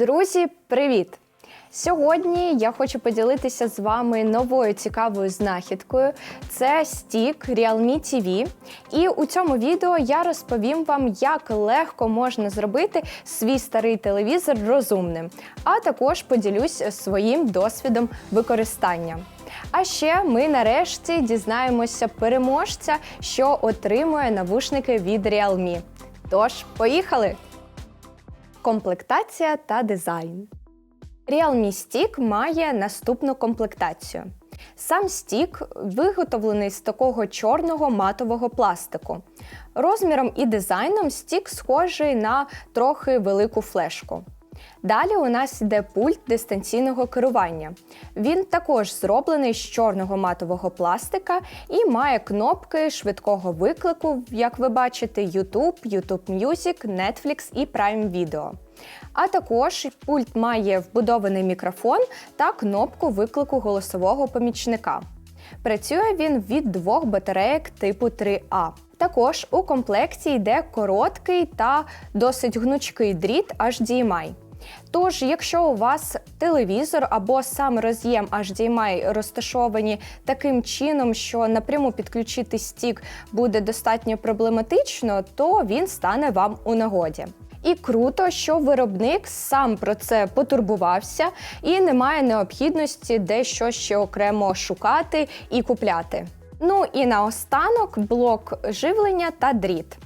Друзі, привіт! Сьогодні я хочу поділитися з вами новою цікавою знахідкою. Це стік Realme TV. І у цьому відео я розповім вам, як легко можна зробити свій старий телевізор розумним, а також поділюсь своїм досвідом використання. А ще ми нарешті дізнаємося переможця, що отримує навушники від Realme. Тож, поїхали! Комплектація та дизайн. Realme Stick має наступну комплектацію. Сам стік виготовлений з такого чорного матового пластику. Розміром і дизайном стік схожий на трохи велику флешку. Далі у нас йде пульт дистанційного керування. Він також зроблений з чорного матового пластика і має кнопки швидкого виклику, як ви бачите, YouTube, YouTube Music, Netflix і Prime Video. А також пульт має вбудований мікрофон та кнопку виклику голосового помічника. Працює він від двох батареїк типу 3А. Також у комплекті йде короткий та досить гнучкий дріт HDMI. Тож, якщо у вас телевізор або сам роз'єм HDMI розташовані таким чином, що напряму підключити стік буде достатньо проблематично, то він стане вам у нагоді. І круто, що виробник сам про це потурбувався і немає необхідності дещо ще окремо шукати і купляти. Ну і наостанок блок живлення та дріт.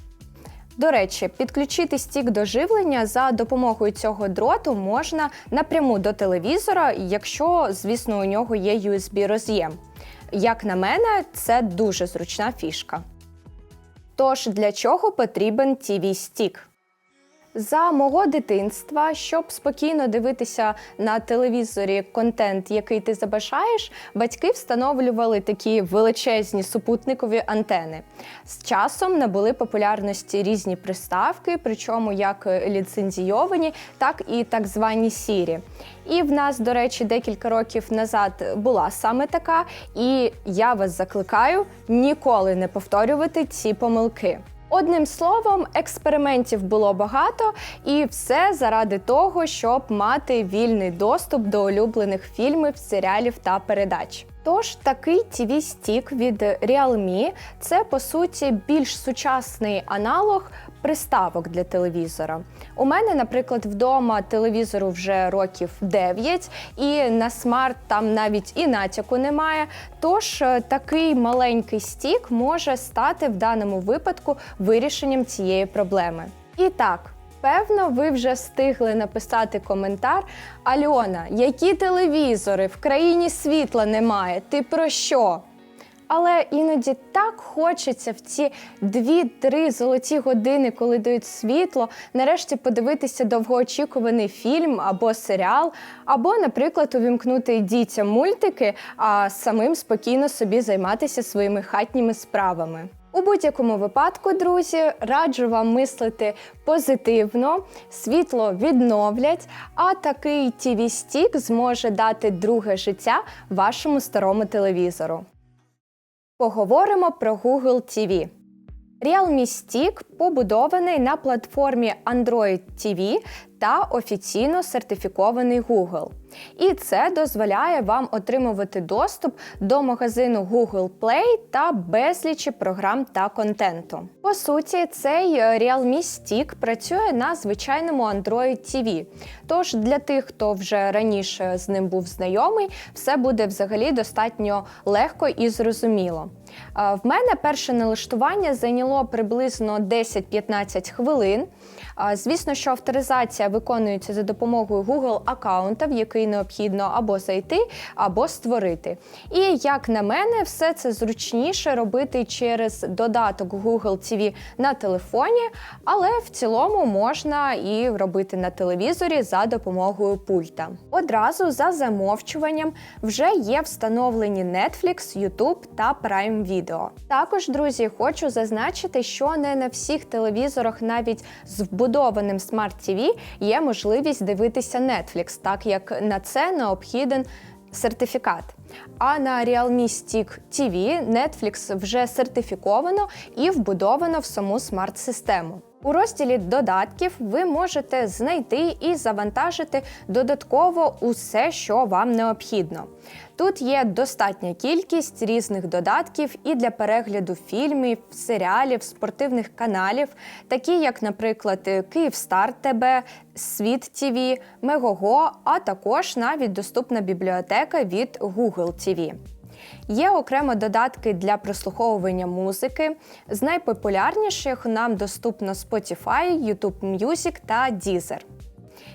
До речі, підключити стік до живлення за допомогою цього дроту можна напряму до телевізора, якщо, звісно, у нього є USB-роз'єм. Як на мене, це дуже зручна фішка. Тож, для чого потрібен tv стік за мого дитинства, щоб спокійно дивитися на телевізорі контент, який ти забажаєш, батьки встановлювали такі величезні супутникові антени. З часом набули популярності різні приставки, причому як ліцензійовані, так і так звані сірі. І в нас, до речі, декілька років назад була саме така. І я вас закликаю ніколи не повторювати ці помилки. Одним словом, експериментів було багато, і все заради того, щоб мати вільний доступ до улюблених фільмів, серіалів та передач. Тож такий tv стік від Realme – це по суті більш сучасний аналог приставок для телевізора. У мене, наприклад, вдома телевізору вже років 9, і на смарт там навіть і натяку немає. Тож е, такий маленький стік може стати в даному випадку вирішенням цієї проблеми. І так. Певно, ви вже встигли написати коментар. Альона, які телевізори в країні світла немає? Ти про що? Але іноді так хочеться в ці дві-три золоті години, коли дають світло, нарешті подивитися довгоочікуваний фільм або серіал, або, наприклад, увімкнути дітям мультики, а самим спокійно собі займатися своїми хатніми справами. У будь-якому випадку, друзі, раджу вам мислити позитивно, світло відновлять, а такий tv стік зможе дати друге життя вашому старому телевізору. Поговоримо про Google TV. Realme Stick побудований на платформі Android TV та офіційно сертифікований Google. І це дозволяє вам отримувати доступ до магазину Google Play та безлічі програм та контенту. По суті, цей Realme Stick працює на звичайному Android TV. Тож для тих, хто вже раніше з ним був знайомий, все буде взагалі достатньо легко і зрозуміло. В мене перше налаштування зайняло приблизно 10-15 хвилин. Звісно, що авторизація виконується за допомогою Google аккаунта, в який необхідно або зайти, або створити. І як на мене, все це зручніше робити через додаток Google TV на телефоні, але в цілому можна і робити на телевізорі за допомогою пульта. Одразу за замовчуванням вже є встановлені Netflix, YouTube та Prime Video. Також, друзі, хочу зазначити, що не на всіх телевізорах навіть з вбудованим Smart TV є можливість дивитися Netflix, так як на це необхіден сертифікат. А на Realme Stick TV Netflix вже сертифіковано і вбудовано в саму смарт-систему. У розділі додатків ви можете знайти і завантажити додатково усе, що вам необхідно. Тут є достатня кількість різних додатків і для перегляду фільмів, серіалів, спортивних каналів, такі як, наприклад, Київстар ТБ, Світ ТВ, Мегого, а також навіть доступна бібліотека від Google TV. Є окремо додатки для прослуховування музики. З найпопулярніших нам доступно Spotify, YouTube Music та Deezer.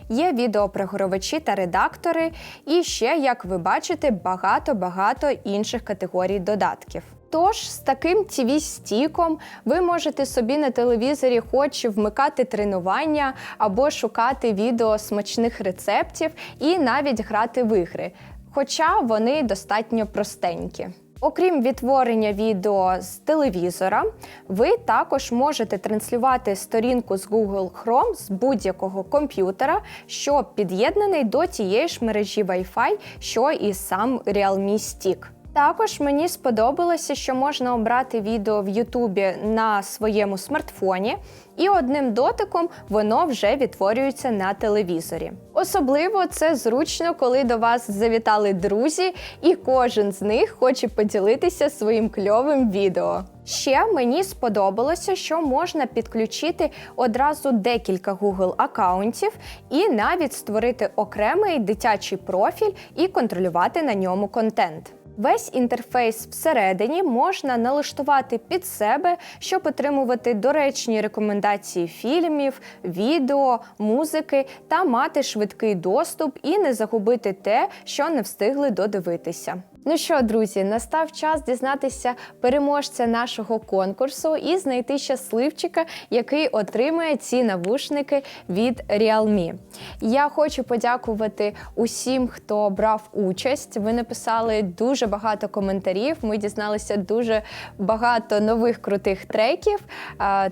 Є відеопрогравачі та редактори, і ще, як ви бачите, багато-багато інших категорій додатків. Тож з таким tv стіком ви можете собі на телевізорі хоч вмикати тренування або шукати відео смачних рецептів і навіть грати в ігри, хоча вони достатньо простенькі. Окрім відтворення відео з телевізора, ви також можете транслювати сторінку з Google Chrome з будь-якого комп'ютера, що під'єднаний до тієї ж мережі Wi-Fi, що і сам Realme Stick. Також мені сподобалося, що можна обрати відео в Ютубі на своєму смартфоні, і одним дотиком воно вже відтворюється на телевізорі. Особливо це зручно, коли до вас завітали друзі, і кожен з них хоче поділитися своїм кльовим відео. Ще мені сподобалося, що можна підключити одразу декілька Google аккаунтів і навіть створити окремий дитячий профіль і контролювати на ньому контент. Весь інтерфейс всередині можна налаштувати під себе, щоб отримувати доречні рекомендації фільмів, відео, музики та мати швидкий доступ і не загубити те, що не встигли додивитися. Ну що, друзі, настав час дізнатися переможця нашого конкурсу і знайти щасливчика, який отримає ці навушники від Realme. Я хочу подякувати усім, хто брав участь. Ви написали дуже багато коментарів. Ми дізналися дуже багато нових крутих треків.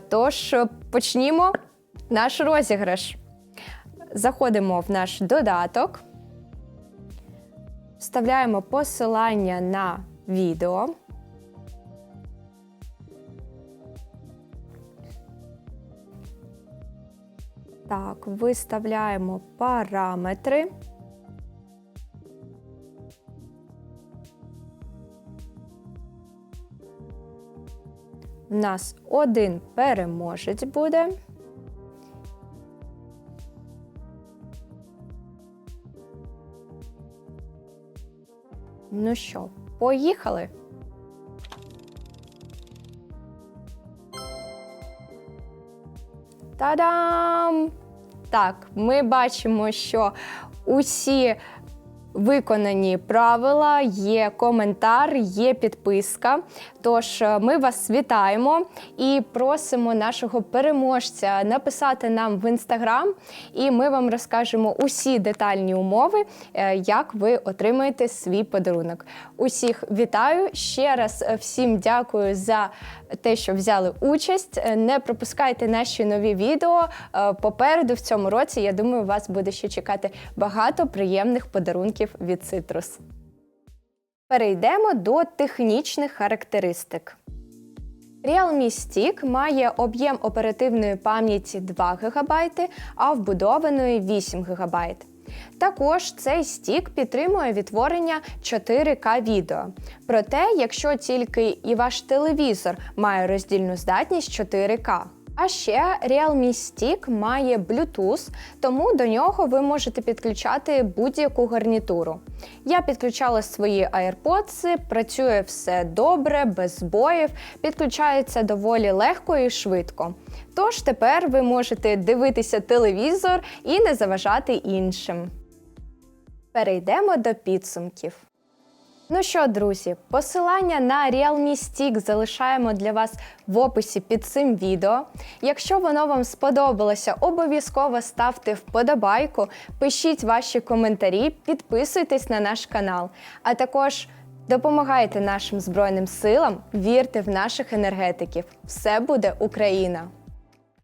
Тож почнімо наш розіграш. Заходимо в наш додаток. Вставляємо посилання на відео. Так, виставляємо параметри. У нас один переможець буде. Ну що, поїхали? Та-дам! Так, ми бачимо, що усі виконані правила, є коментар, є підписка. Тож е, ми вас вітаємо і просимо нашого переможця написати нам в інстаграм, і ми вам розкажемо усі детальні умови, е, як ви отримаєте свій подарунок. Усіх вітаю ще раз е, всім дякую за те, що взяли участь. Не пропускайте наші нові відео. Попереду в цьому році, я думаю, вас буде ще чекати багато приємних подарунків від Citrus. Перейдемо до технічних характеристик. Realme Stick має об'єм оперативної пам'яті 2 ГБ, а вбудованої 8 ГБ. Також цей стік підтримує відтворення 4К відео. Проте, якщо тільки і ваш телевізор має роздільну здатність 4К. А ще Realme Stick має Bluetooth, тому до нього ви можете підключати будь-яку гарнітуру. Я підключала свої AirPods, працює все добре, без збоїв, підключається доволі легко і швидко. Тож тепер ви можете дивитися телевізор і не заважати іншим. Перейдемо до підсумків. Ну що, друзі, посилання на Realme Stick залишаємо для вас в описі під цим відео. Якщо воно вам сподобалося, обов'язково ставте вподобайку, пишіть ваші коментарі, підписуйтесь на наш канал, а також допомагайте нашим Збройним силам, вірте в наших енергетиків. Все буде Україна!